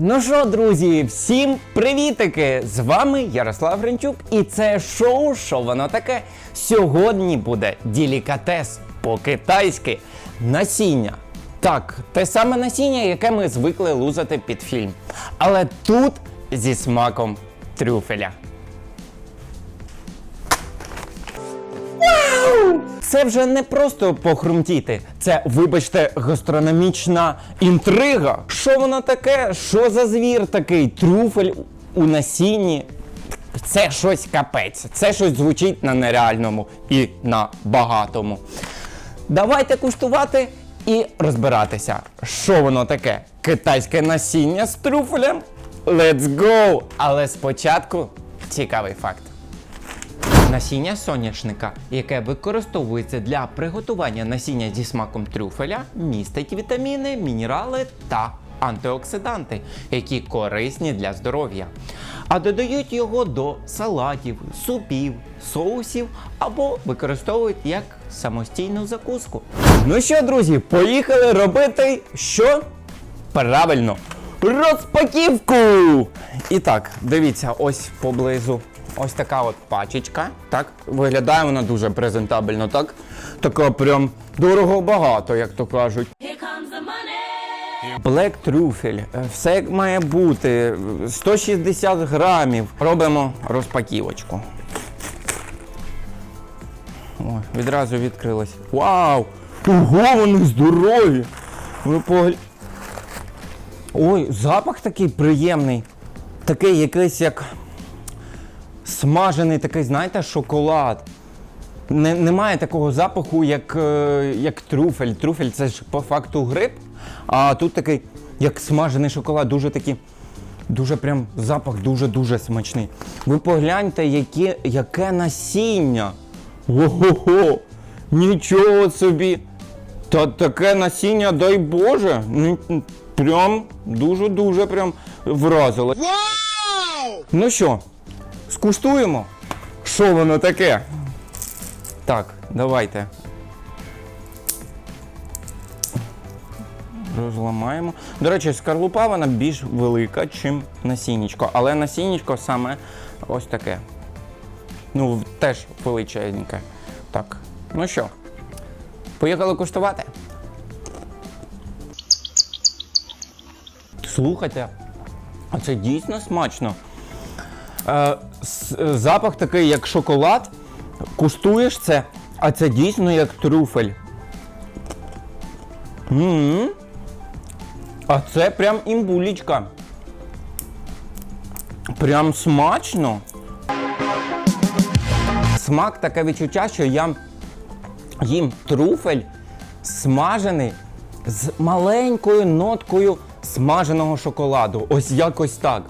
Ну що, друзі, всім привітики! З вами Ярослав Гринчук, і це шоу Що воно таке? Сьогодні буде делікатес по-китайськи насіння. Так, те саме насіння, яке ми звикли лузати під фільм. Але тут зі смаком трюфеля. Це вже не просто похрумтіти, це, вибачте, гастрономічна інтрига. Що воно таке? Що за звір такий? Трюфель у насінні? Це щось капець. Це щось звучить на нереальному і на багатому. Давайте куштувати і розбиратися, що воно таке. Китайське насіння з трюфелем? Let's go! Але спочатку цікавий факт. Насіння соняшника, яке використовується для приготування насіння зі смаком трюфеля, містить вітаміни, мінерали та антиоксиданти, які корисні для здоров'я. А додають його до салатів, супів, соусів або використовують як самостійну закуску. Ну що, друзі, поїхали робити що? Правильно, розпаківку! І так, дивіться, ось поблизу. Ось така от пачечка. Так, виглядає вона дуже презентабельно, так? Така прям дорого багато, як то кажуть. Here comes the money. Black Truffle. Е, Все як має бути. 160 грамів. Робимо розпаківочку. О, відразу відкрилось. Вау! Ого, вони здорові! Ви погля... Ой, запах такий приємний. Такий якийсь як смажений такий, знаєте, шоколад. Не, немає такого запаху, як, е, як трюфель. Трюфель це ж по факту гриб, а тут такий, як смажений шоколад, дуже такий, дуже прям запах дуже-дуже смачний. Ви погляньте, яке, яке насіння. Ого-го! Нічого собі! Та таке насіння, дай Боже! Ну, Прям дуже-дуже прям вразило. Ну що, скуштуємо? Що воно таке? Так, давайте. Розламаємо. До речі, скорлупа вона більш велика, чим насіннячко. Але насіннячко саме ось таке. Ну, теж величезненьке. Так. Ну що, поїхали куштувати? Слухайте, а це дійсно смачно. Е, е, запах такий, як шоколад. Куштуєш це, а це дійсно як трюфель. м А це прям імбулічка. Прям смачно. Смак таке відчуття, що я їм трюфель смажений з маленькою ноткою смаженого шоколаду. Ось якось так.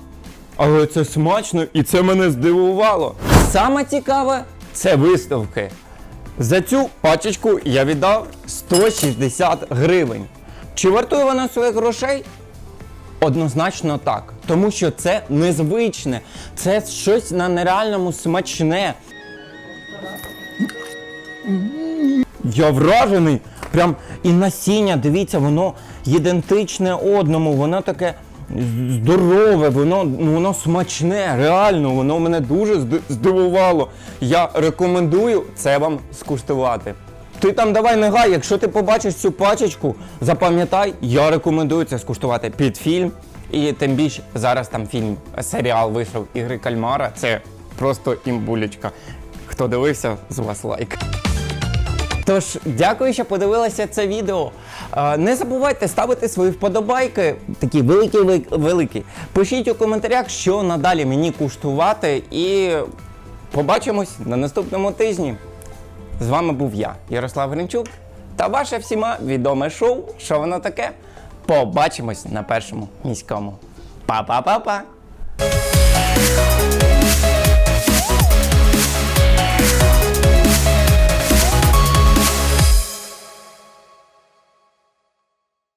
Але це смачно і це мене здивувало. Саме цікаве це виставки. За цю пачечку я віддав 160 гривень. Чи вартує вона своїх грошей? Однозначно так. Тому що це незвичне, це щось на нереальному смачне. Я вражений. Прям і насіння, дивіться, воно ідентичне одному, воно таке здорове, воно, ну, воно смачне, реально, воно мене дуже здивувало. Я рекомендую це вам скуштувати. Ти там давай не гай, якщо ти побачиш цю пачечку, запам'ятай, я рекомендую це скуштувати під фільм. І тим більше зараз там фільм, серіал вийшов Ігри Кальмара. Це просто імбулечка. Хто дивився, з вас лайк. Тож, дякую, що подивилися це відео. Е, Не забувайте ставити свої вподобайки, такі великі великі. Пишіть у коментарях, що надалі мені куштувати, і побачимось на наступному тижні. З вами був я, Ярослав Гринчук, та ваше всіма відоме шоу. Що воно таке? Побачимось на першому міському. Па-па-па-па!